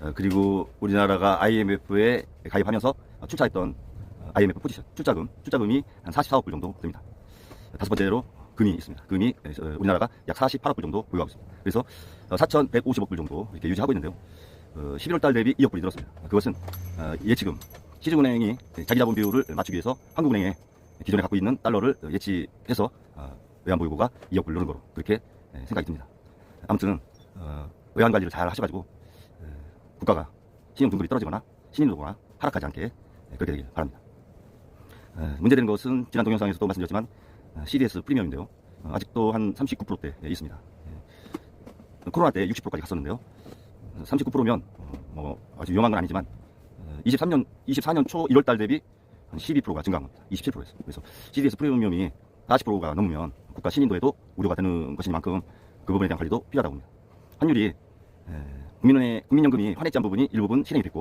어, 그리고 우리나라가 IMF에 가입하면서 출자했던 IMF 포지션, 출자금, 출자금이 한 44억 불 정도 됩니다. 다섯 번째로 금이 있습니다. 금이 어, 우리나라가 약 48억 불 정도 보유하고 있습니다. 그래서 4,150억 불 정도 이렇게 유지하고 있는데요. 어, 11월 달 대비 2억 불이 늘었습니다. 그것은 어, 예치금, 시중은행이 자기 자본 비율을 맞추기 위해서 한국은행에 기존에 갖고 있는 달러를 예치해서 어, 외환보유고가 2억 불 늘은 거로 그렇게 예, 생각이 듭니다. 아무튼 어, 외환 관리를 잘 하셔가지고 어, 국가가 신용 등급이 떨어지거나 신인도가 하락하지 않게 예, 그렇게 되길 바랍니다. 어, 문제되는 것은 지난 동영상에서도 말씀드렸지만 어, CDS 프리미엄인데요. 어, 아직도 한 39%대 있습니다. 예. 코로나 때 60%까지 갔었는데요. 39%면 뭐 아주 위험한 건 아니지만 23년 24년 초 1월 달 대비 한 12%가 증가한 겁니다. 27%였어요. 그래서 CDS 프리미엄이 40%가 넘으면 국가 신인도에도 우려가 되는 것이니만큼 그 부분에 대한 관리도 필요하다고 봅니다. 환율이 에, 국민은행 국민연금이 환해지한 부분이 일부분 실행이 됐고